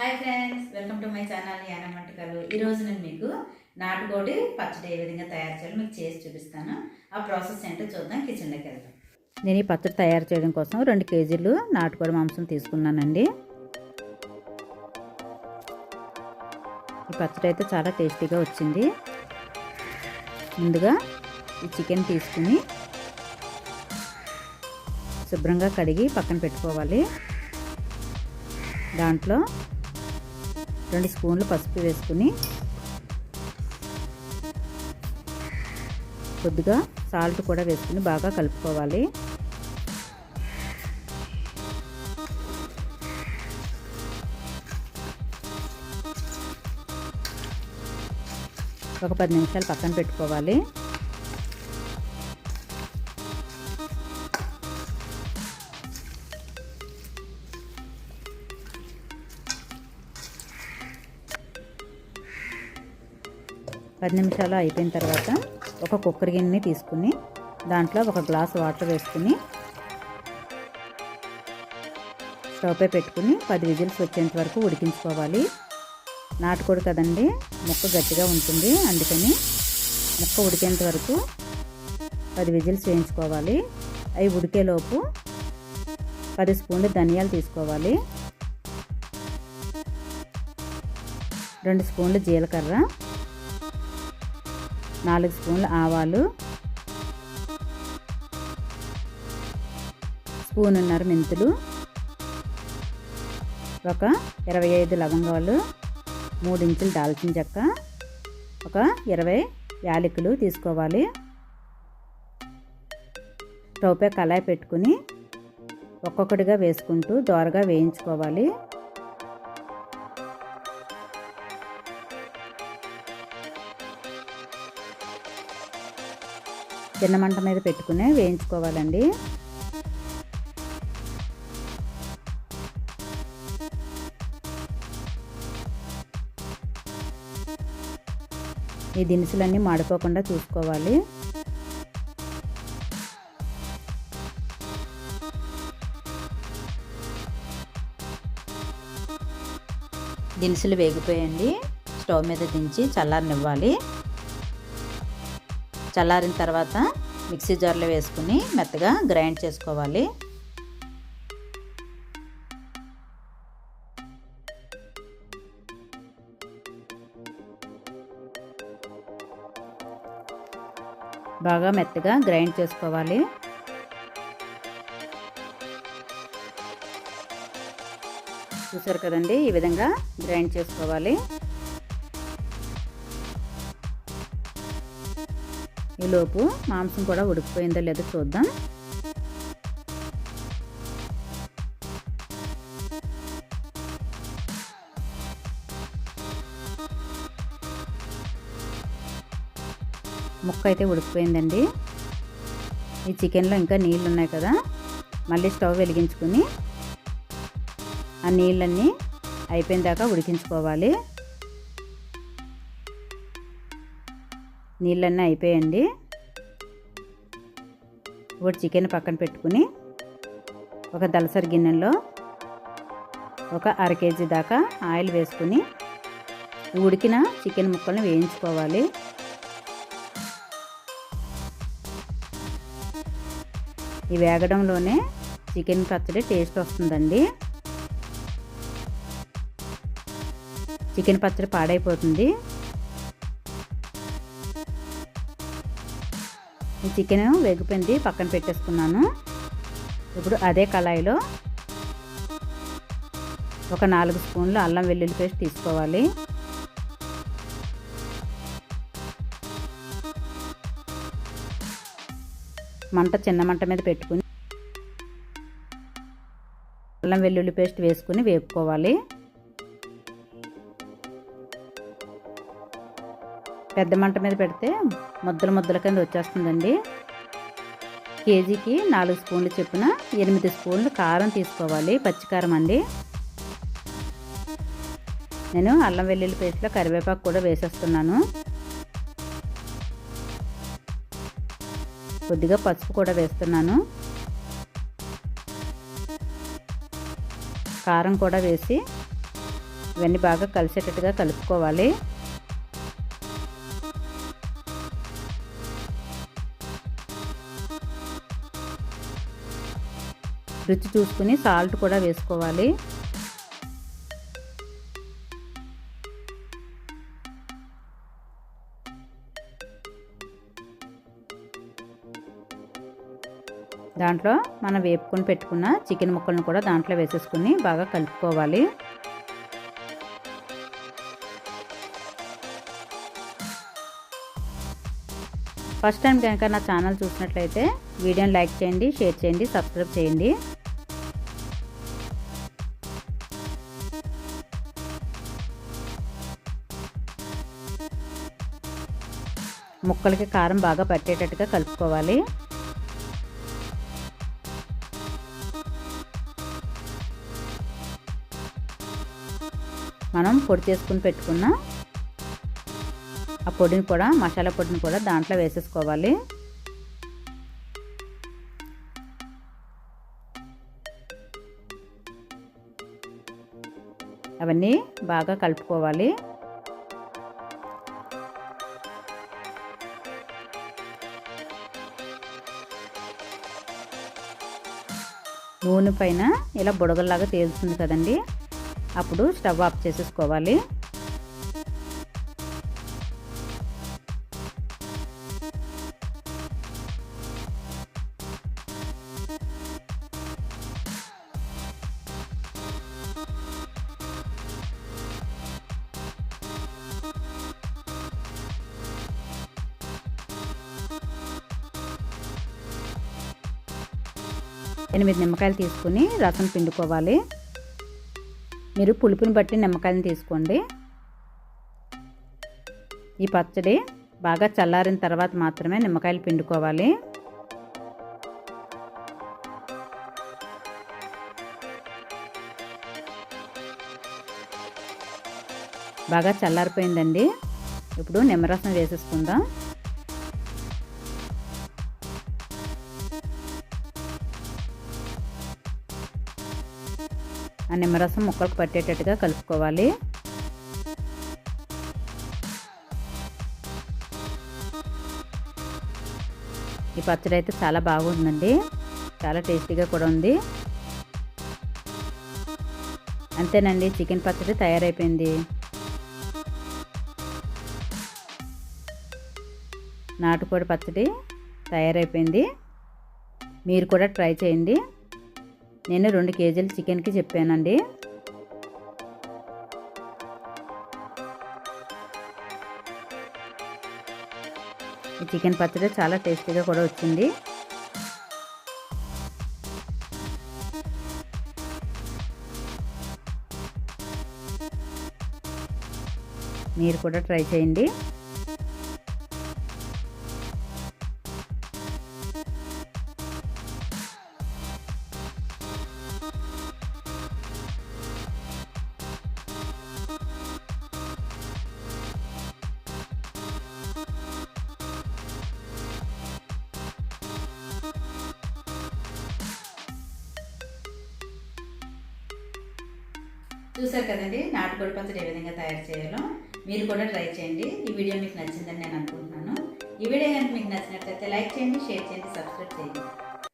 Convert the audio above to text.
Hi friends welcome to my channel యాన వంటకాలు. ఈరోజు నేను మీకు నాటుకోడి పచ్చడి ఏ విధంగా తయారు చేయాలో మీకు చేసి చూపిస్తాను. ఆ ప్రాసెస్ ఏంటో చూద్దాం కిచెన్లోకి వెళ్దాం. నేను ఈ పచ్చడి తయారు చేయడం కోసం రెండు కేజీలు నాటుకోడి మాంసం తీసుకున్నానండి. ఈ పచ్చడి అయితే చాలా టేస్టీగా వచ్చింది. ముందుగా ఈ చికెన్ తీసుకుని శుభ్రంగా కడిగి పక్కన పెట్టుకోవాలి. దాంట్లో రెండు స్పూన్లు పసుపు వేసుకుని కొద్దిగా సాల్ట్ కూడా వేసుకుని బాగా కలుపుకోవాలి. ఒక పది నిమిషాలు పక్కన పెట్టుకోవాలి. పది నిమిషాలు అయిపోయిన తర్వాత ఒక కుక్కర్ గిన్నెని తీసుకుని దాంట్లో ఒక గ్లాస్ వాటర్ వేసుకుని స్టవ్పై పెట్టుకుని పది విజిల్స్ వచ్చేంత వరకు ఉడికించుకోవాలి. నాటుకోడు కదండి ముక్క గట్టిగా ఉంటుంది. అందుకని ముక్క ఉడికేంత వరకు పది విజిల్స్ వేయించుకోవాలి. అవి ఉడికేలోపు పది స్పూన్లు ధనియాలు తీసుకోవాలి. రెండు స్పూన్లు జీలకర్ర. నాలుగు స్పూన్ల ఆవాలు స్పూనున్నర మెంతులు ఒక ఇరవై ఐదు లవంగాలు మూడు ఇంచులు దాల్చిన చెక్క ఒక ఇరవై యాలకులు తీసుకోవాలి. స్టవ్పై కళాయి పెట్టుకుని ఒక్కొక్కటిగా వేసుకుంటూ దోరగా వేయించుకోవాలి. చిన్న మంట మీద పెట్టుకునే వేయించుకోవాలండి. ఈ దినుసులన్నీ మాడిపోకుండా చూసుకోవాలి. దినుసులు వేగిపోయండి. స్టవ్ మీద దించి చల్లారనివ్వాలి. చల్లారిన తర్వాత మిక్సీ జార్లో వేసుకుని మెత్తగా గ్రైండ్ చేసుకోవాలి. బాగా మెత్తగా గ్రైండ్ చేసుకోవాలి. చూసారు కదండి? ఈ విధంగా గ్రైండ్ చేసుకోవాలి. ఈలోపు మాంసం కూడా ఉడికిపోయిందో లేదో చూద్దాం. ముక్క అయితే ఉడికిపోయిందండి. ఈ చికెన్లో ఇంకా నీళ్ళు ఉన్నాయి కదా మళ్ళీ స్టవ్ వెలిగించుకుని ఆ నీళ్ళన్నీ అయిపోయిన దాకా ఉడికించుకోవాలి. నీళ్ళన్నీ అయిపోయండి. ఇప్పుడు చికెన్ పక్కన పెట్టుకుని ఒక దలసరి గిన్నెలో ఒక అర కేజీ దాకా ఆయిల్ వేసుకుని ఉడికిన చికెన్ ముక్కలను వేయించుకోవాలి. ఈ వేగడంలోనే చికెన్ పచ్చడి టేస్ట్ వస్తుందండి. చికెన్ పచ్చడి పాడైపోతుంది. ఈ చికెన్ వేగిపోయింది పక్కన పెట్టేసుకున్నాను. ఇప్పుడు అదే కళాయిలో ఒక నాలుగు స్పూన్లు అల్లం వెల్లుల్లి పేస్ట్ తీసుకోవాలి. మంట చిన్న మంట మీద పెట్టుకుని అల్లం వెల్లుల్లి పేస్ట్ వేసుకుని వేపుకోవాలి. పెద్ద మంట మీద పెడితే ముద్దల ముద్దల కింద వచ్చేస్తుందండి. కేజీకి నాలుగు స్పూన్లు చొప్పున ఎనిమిది స్పూన్లు కారం తీసుకోవాలి పచ్చికారం అండి. నేను అల్లం వెల్లుల్లి పేస్ట్లో కరివేపాకు కూడా వేసేస్తున్నాను. కొద్దిగా పసుపు కూడా వేస్తున్నాను. కారం కూడా వేసి ఇవన్నీ బాగా కలిసేటట్టుగా కలుపుకోవాలి. రుచి చూసుకుని సాల్ట్ కూడా వేసుకోవాలి. దాంట్లో మనం వేపుకొని పెట్టుకున్న చికెన్ ముక్కలను కూడా దాంట్లో వేసేసుకుని బాగా కలుపుకోవాలి. ఫస్ట్ టైం కనుక నా ఛానల్ చూసినట్లయితే వీడియోని లైక్ చేయండి షేర్ చేయండి సబ్స్క్రైబ్ చేయండి. ముక్కలకి కారం బాగా పట్టేటట్టుగా కలుపుకోవాలి. మనం పొడి చేసుకుని పెట్టుకున్న ఆ పొడిని కూడా మసాలా పొడిని కూడా దాంట్లో వేసేసుకోవాలి. అవన్నీ బాగా కలుపుకోవాలి. నూనె పైన ఇలా బుడగల్లాగా తేలుతుంది కదండి. అప్పుడు స్టవ్ ఆఫ్ చేసేసుకోవాలి. ఎనిమిది నిమ్మకాయలు తీసుకుని రసం పిండుకోవాలి. మీరు పులుపుని బట్టి నిమ్మకాయలను తీసుకోండి. ఈ పచ్చడి బాగా చల్లారిన తర్వాత మాత్రమే నిమ్మకాయలు పిండుకోవాలి. బాగా చల్లారిపోయిందండి. ఇప్పుడు నిమ్మరసం వేసేసుకుందాం. నిమ్మరసం ముక్కలకు పట్టేటట్టుగా కలుపుకోవాలి. ఈ పచ్చడి అయితే చాలా బాగుందండి. చాలా టేస్టీగా కూడా ఉంది. అంతేనండి చికెన్ పచ్చడి తయారైపోయింది. నాటుకోడి పచ్చడి తయారైపోయింది. మీరు కూడా ట్రై చేయండి. నేను రెండు కేజీలు చికెన్కి చెప్పానండి. ఈ చికెన్ పచ్చడి చాలా టేస్టీగా కూడా వచ్చింది. మీరు కూడా ట్రై చేయండి. చూసారు కదండి నాటుకోడి పచ్చడి ఏ విధంగా తయారు చేయాలో మీరు కూడా ట్రై చేయండి. ఈ వీడియో మీకు నచ్చిందని నేను అనుకుంటున్నాను. ఈ వీడియో కనుక మీకు నచ్చినట్లయితే లైక్ చేయండి షేర్ చేయండి సబ్స్క్రైబ్ చేయండి.